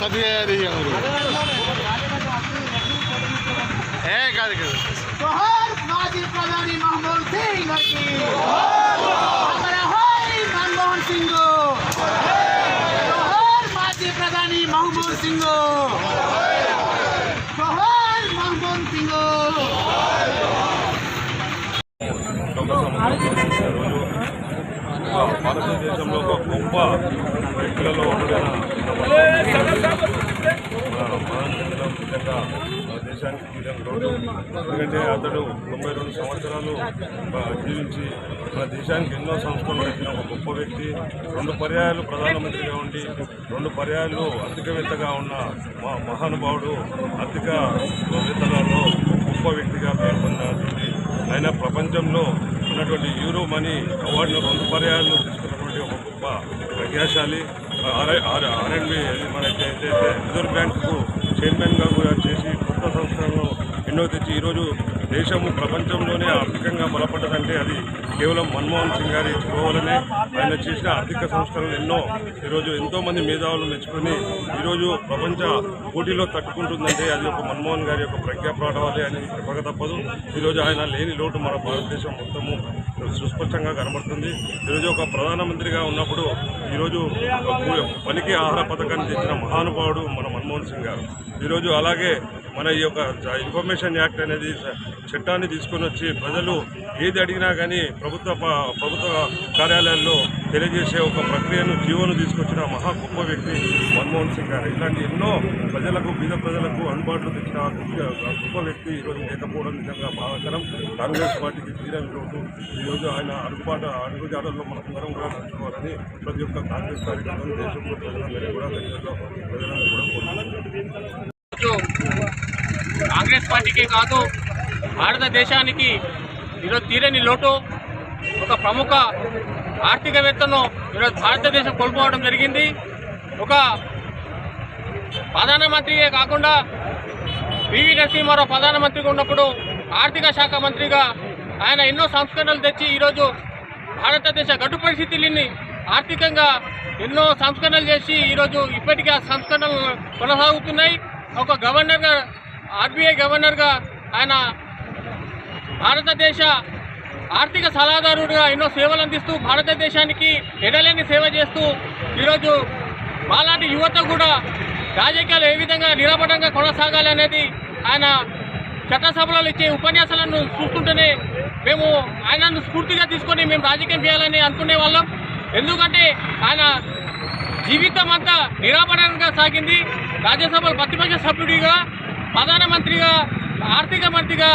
রাস্তা দিয়ে দিয়ে হ্যাঁ কাজ প্রধানী মনমোহন সিং মহম্মদ সিংহ। প্রহার মহম্মদ সিংহ। భారతదేశంలో ఒక గొప్ప వ్యక్తులలో ఒకటైన దేశానికి తీరని లోటు ఎందుకంటే అతడు తొంభై రెండు సంవత్సరాలు జీవించి మన దేశానికి ఎన్నో సంస్కరణలు వచ్చిన ఒక గొప్ప వ్యక్తి. రెండు పర్యాయాలు ప్రధానమంత్రిగా ఉండి రెండు పర్యాయాలు ఆర్థికవేత్తగా ఉన్న మా మహానుభావుడు ఆర్థిక వేత్తలలో గొప్ప వ్యక్తిగా పేరు పొందినటువంటి ఆయన ప్రపంచంలో ఉన్నటువంటి యూరో మనీ అవార్డును రెండు పర్యాయాలు తీసుకున్నటువంటి ఒక గొప్ప ప్రజ్ఞాశాలి. ఆర్ఎండ్బి మన అయితే రిజర్వ్ బ్యాంకుకు చైర్మన్గా కూడా చేసి కొత్త సంవత్సరంలో ఎన్నో తెచ్చి ఈరోజు దేశము ప్రపంచంలోనే ఆర్థికంగా బలపడ్డదంటే అది కేవలం మన్మోహన్ సింగ్ గారి చొరవలనే ఆయన చేసిన ఆర్థిక సంస్కరణలు ఎన్నో. ఈరోజు ఎంతో మంది మేధావులు మెచ్చుకొని ఈరోజు ప్రపంచ పోటీలో తట్టుకుంటుందంటే అది ఒక మన్మోహన్ గారి యొక్క ప్రజ్ఞా ప్రాణవాలే అని చెప్పక తప్పదు. ఈరోజు ఆయన లేని లోటు మన భారతదేశం మొత్తము సుస్పష్టంగా కనబడుతుంది. ఈరోజు ఒక ప్రధానమంత్రిగా ఉన్నప్పుడు ఈరోజు పనికి ఆహార పథకాన్ని తెచ్చిన మహానుభావుడు మన మన్మోహన్ సింగ్ గారు. ఈరోజు అలాగే మన ఈ యొక్క ఇన్ఫర్మేషన్ యాక్ట్ అనేది చట్టాన్ని తీసుకొని వచ్చి ప్రజలు ఏది అడిగినా కానీ ప్రభుత్వ ప్రభుత్వ కార్యాలయాల్లో తెలియజేసే ఒక ప్రక్రియను జీవోను తీసుకొచ్చిన మహా గొప్ప వ్యక్తి మన్మోహన్ సింగ్ గారు. ఇలాంటి ఎన్నో ప్రజలకు బీద ప్రజలకు అందుబాటులో తెచ్చిన గొప్ప వ్యక్తి ఈరోజు లేకపోవడం నిజంగా బాధాకరం. కాంగ్రెస్ పార్టీకి తీరని లోటు. ఈరోజు ఆయన అడుగుబాట అడుగుజాడల్లో మనందరం కూడా నడుచుకోవాలని ప్రతి ఒక్క కాంగ్రెస్ కార్యకర్తలు దేశంలో ప్రజలందరినీ కూడా ప్రజలందరూ కూడా కోరుకుంటున్నారు. కాంగ్రెస్ పార్టీకి కాదు భారతదేశానికి ఈరోజు తీరని లోటు ఒక ప్రముఖ ఆర్థికవేత్తను ఈరోజు భారతదేశం కోల్పోవడం జరిగింది. ఒక ప్రధానమంత్రియే కాకుండా పివి నరసింహారావు ప్రధానమంత్రిగా ఉన్నప్పుడు ఆర్థిక శాఖ మంత్రిగా ఆయన ఎన్నో సంస్కరణలు తెచ్చి ఈరోజు భారతదేశ గడ్డు పరిస్థితులని ఆర్థికంగా ఎన్నో సంస్కరణలు చేసి ఈరోజు ఇప్పటికీ ఆ సంస్కరణలు కొనసాగుతున్నాయి. ఒక గవర్నర్గా ఆర్బీఐ గవర్నర్గా ఆయన భారతదేశ ఆర్థిక సలహాదారుడిగా ఎన్నో సేవలు అందిస్తూ భారతదేశానికి ఎడలేని సేవ చేస్తూ ఈరోజు మాలాంటి యువత కూడా రాజకీయాలు ఏ విధంగా నిరాపడంగా కొనసాగాలి అనేది ఆయన చట్టసభలో ఇచ్చే ఉపన్యాసాలను చూస్తుంటేనే మేము ఆయనను స్ఫూర్తిగా తీసుకొని మేము రాజకీయం చేయాలని అనుకునే వాళ్ళం. ఎందుకంటే ఆయన జీవితం అంతా నిరాపడంగా సాగింది. రాజ్యసభలో ప్రతిపక్ష సభ్యుడిగా ప్రధానమంత్రిగా ఆర్థిక మంత్రిగా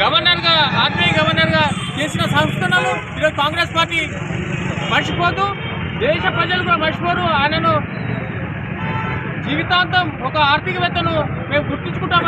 గవర్నర్గా ఆర్బీఐ గవర్నర్గా చేసిన సంస్కరణలు ఈరోజు కాంగ్రెస్ పార్టీ మర్చిపోతూ దేశ ప్రజలు కూడా మర్చిపోరు. ఆయనను జీవితాంతం ఒక ఆర్థికవేత్తను మేము గుర్తుంచుకుంటామని